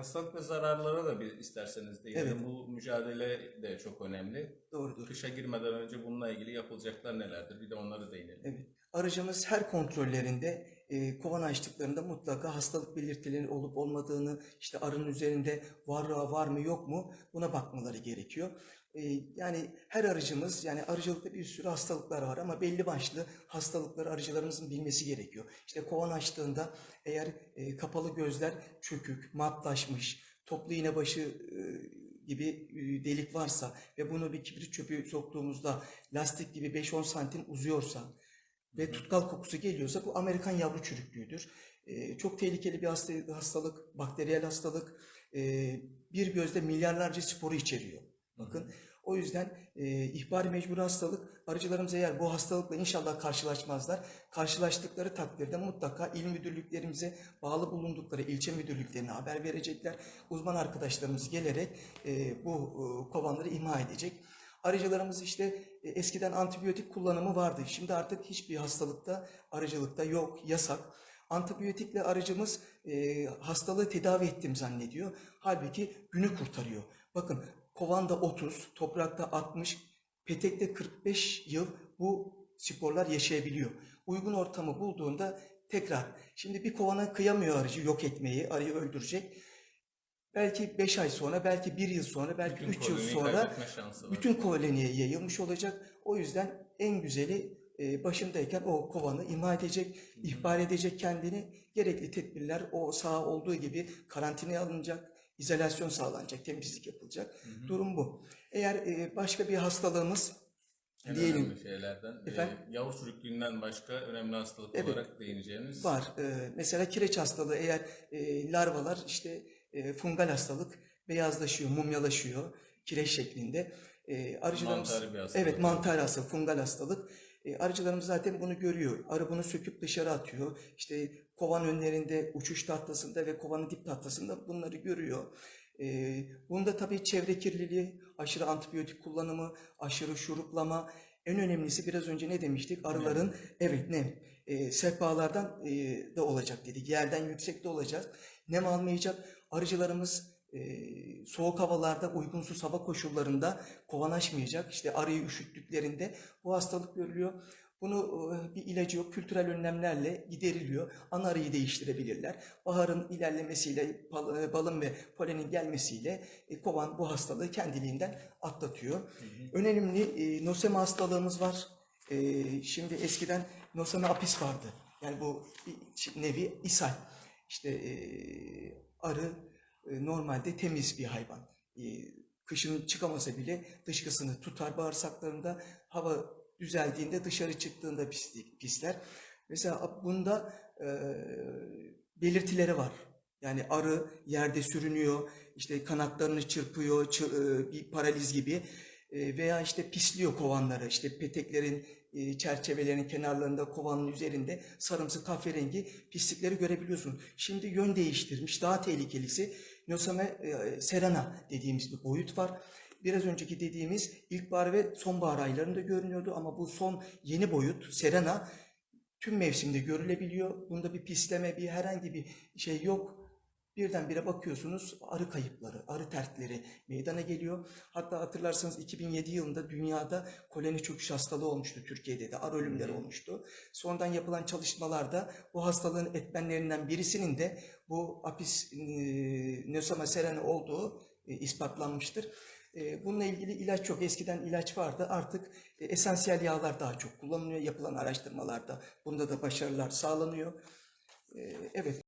hastalık ve zararlara da bir isterseniz değinelim. Evet. Bu mücadele de çok önemli. Doğrudur. Kışa girmeden önce bununla ilgili yapılacaklar nelerdir? Bir de onları değinelim. Evet. Aracımız her kontrollerinde e, kovan açtıklarında mutlaka hastalık belirtileri olup olmadığını, işte arının üzerinde var var mı yok mu buna bakmaları gerekiyor. E, yani her aracımız yani arıcılıkta bir sürü hastalıklar var ama belli başlı hastalıkları arıcılarımızın bilmesi gerekiyor. İşte kovan açtığında eğer e, kapalı gözler çökük, matlaşmış, toplu iğne başı gibi delik varsa ve bunu bir kibrit çöpü soktuğumuzda lastik gibi 5-10 santim uzuyorsa ve tutkal kokusu geliyorsa bu Amerikan yavru çürüklüğüdür. Ee, çok tehlikeli bir hasta, hastalık, bakteriyel hastalık. Ee, bir gözde milyarlarca sporu içeriyor. Bakın o yüzden e, ihbari mecbur hastalık arıcılarımız eğer bu hastalıkla inşallah karşılaşmazlar. Karşılaştıkları takdirde mutlaka il müdürlüklerimize bağlı bulundukları ilçe müdürlüklerine haber verecekler. Uzman arkadaşlarımız gelerek e, bu e, kovanları imha edecek. Arıcılarımız işte e, eskiden antibiyotik kullanımı vardı. Şimdi artık hiçbir hastalıkta, arıcılıkta yok, yasak. Antibiyotikle arıcımız e, hastalığı tedavi ettim zannediyor. Halbuki günü kurtarıyor. Bakın kovanda 30, toprakta 60, petekte 45 yıl bu sporlar yaşayabiliyor. Uygun ortamı bulduğunda tekrar. Şimdi bir kovana kıyamıyor arıcı yok etmeyi, arıyı öldürecek. Belki 5 ay sonra, belki 1 yıl sonra, belki Bütün 3 yıl sonra bütün koloniye yayılmış olacak. O yüzden en güzeli e, başındayken o kovanı imha edecek, ihbar edecek kendini. Gerekli tedbirler o sağ olduğu gibi karantinaya alınacak, izolasyon sağlanacak, temizlik yapılacak. Durum bu. Eğer e, başka bir hastalığımız En diyelim önemli şeylerden. Efendim? E, yavru çürüklüğünden başka önemli hastalık Evet. olarak değineceğiniz. var. E, mesela kireç hastalığı eğer e, larvalar işte e, fungal hastalık beyazlaşıyor, mumyalaşıyor kireç şeklinde. E, arıcılarımız Mantarı bir hastalık. Evet mantar hastalık, fungal hastalık. E, arıcılarımız zaten bunu görüyor. Arı bunu söküp dışarı atıyor. İşte kovan önlerinde, uçuş tahtasında ve kovanın dip tahtasında bunları görüyor. E, bunda tabii çevre kirliliği, aşırı antibiyotik kullanımı, aşırı şuruplama. En önemlisi biraz önce ne demiştik? Arıların evet nem. E, sehpalardan e, da olacak dedik. Yerden yüksekte olacak. Nem almayacak. Arıcılarımız e, soğuk havalarda, uygunsuz hava koşullarında kovanlaşmayacak. İşte arıyı üşüttüklerinde bu hastalık görülüyor. Bunu e, bir ilacı yok, kültürel önlemlerle gideriliyor. Ana arıyı değiştirebilirler. Baharın ilerlemesiyle, e, balın ve polenin gelmesiyle e, kovan bu hastalığı kendiliğinden atlatıyor. Önemli e, nosema hastalığımız var. Şimdi eskiden nosema apis vardı. Yani bu bir nevi ishal. İşte arı e, normalde temiz bir hayvan. E, kışın çıkamasa bile dışkısını tutar bağırsaklarında. Hava düzeldiğinde dışarı çıktığında pislik, pisler. Mesela bunda e, belirtileri var. Yani arı yerde sürünüyor, işte kanatlarını çırpıyor, çı- e, bir paraliz gibi E, veya işte pisliyor kovanları, işte peteklerin e, çerçevelerin kenarlarında, kovanın üzerinde sarımsı kahverengi pislikleri görebiliyorsunuz. Şimdi yön değiştirmiş, daha tehlikelisi Nosema e, serana dediğimiz bir boyut var. Biraz önceki dediğimiz ilkbahar ve sonbahar aylarında görünüyordu ama bu son yeni boyut serana tüm mevsimde görülebiliyor. Bunda bir pisleme, bir herhangi bir şey yok. Birdenbire bakıyorsunuz arı kayıpları, arı terkleri meydana geliyor. Hatta hatırlarsanız 2007 yılında dünyada koloni çöküş hastalığı olmuştu Türkiye'de de arı ölümleri olmuştu. Sonradan yapılan çalışmalarda bu hastalığın etmenlerinden birisinin de bu apis e, nosema serene olduğu e, ispatlanmıştır. Bununla ilgili ilaç çok eskiden ilaç vardı artık e, esansiyel yağlar daha çok kullanılıyor yapılan araştırmalarda bunda da başarılar sağlanıyor. Evet